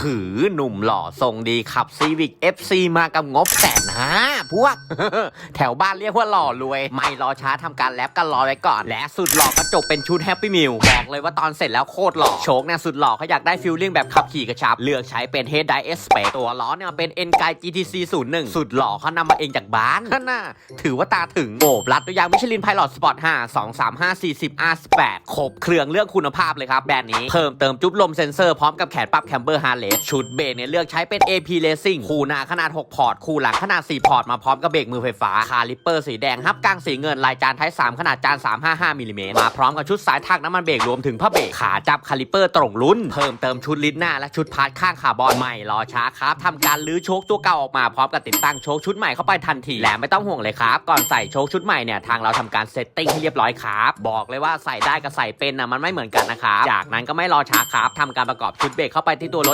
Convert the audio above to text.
หือหนุ่มหล่อทรงดีขับซีวิก FC มากับงบแสนห้าพวก แถวบ้านเรียกว่าหล่อรวย ไม่รอช้าทำการแลบกันรอไว้ก่อน และสุดหล่อกระจกเป็นชุดแฮปปี้มิลบอก เลยว่าตอนเสร็จแล้วโคตรหล่อโชคเนี่ยสุดหล่อเขาอยากได้ฟิลลิ่งแบบขับขี่กระชับ เลือกใช้เป็นเฮดไดเอสเปตัวล้อเนี่ยเป็น n อ็นไก GTC 01สุดหล่อเขานำมาเองจากบ้านนั่นน่ะถือว่าตาถึงโอบรัดตัวอย่างมิชลินไพลอตสปอร์ต5 2 3 5 40 R18 ครบเครื่องเรื่องคุณภาพเลยครับแบรนด์นี้เพิ่มเติมจุ๊บลมเซนเซอร์พร้อมกับแขนปรับแคมเบอร์ฮาร์เลสชุดเบรกเนี่ยเลือกใช้เป็น AP Racing คู่หน้าขนาด 6 พอร์ต คู่หลังขนาด 4 พอร์ต มาพร้อมกับเบรกมือไฟฟ้า คาลิปเปอร์สีแดงฮับกลางสีเงินลายจานไทย3 ขนาดจาน 355มิลลิเมตรมาพร้อมกับชุดสายถักน้ำมันเบรกรวมถึงผ้าเบรกขาจับคาลิเปอร์ตรงรุ่น เพิ่มเติมชุดลิ้นหน้าและชุดพาร์ทข้างคาร์บอนใหม่รอช้าครับทำการลื้อโชคตัวเก่าออกมาพร้อมกับติดตั้งโชคชุดใหม่เข้าไปทันทีและไม่ต้องห่วงเลยครับ ก่อนใส่โชคชุดใหม่เนี่ยทางเราทำการเซตติ้งให้เรียบร้อยครับบอกเลยว่าใส่ได้กับใส่เป็นนะมันไม่เหมือนกันนะครับจากนั้นก็ไม่รอช้าครับทำการประกอบชุดเบรกเข้าไปที่ตัวรถ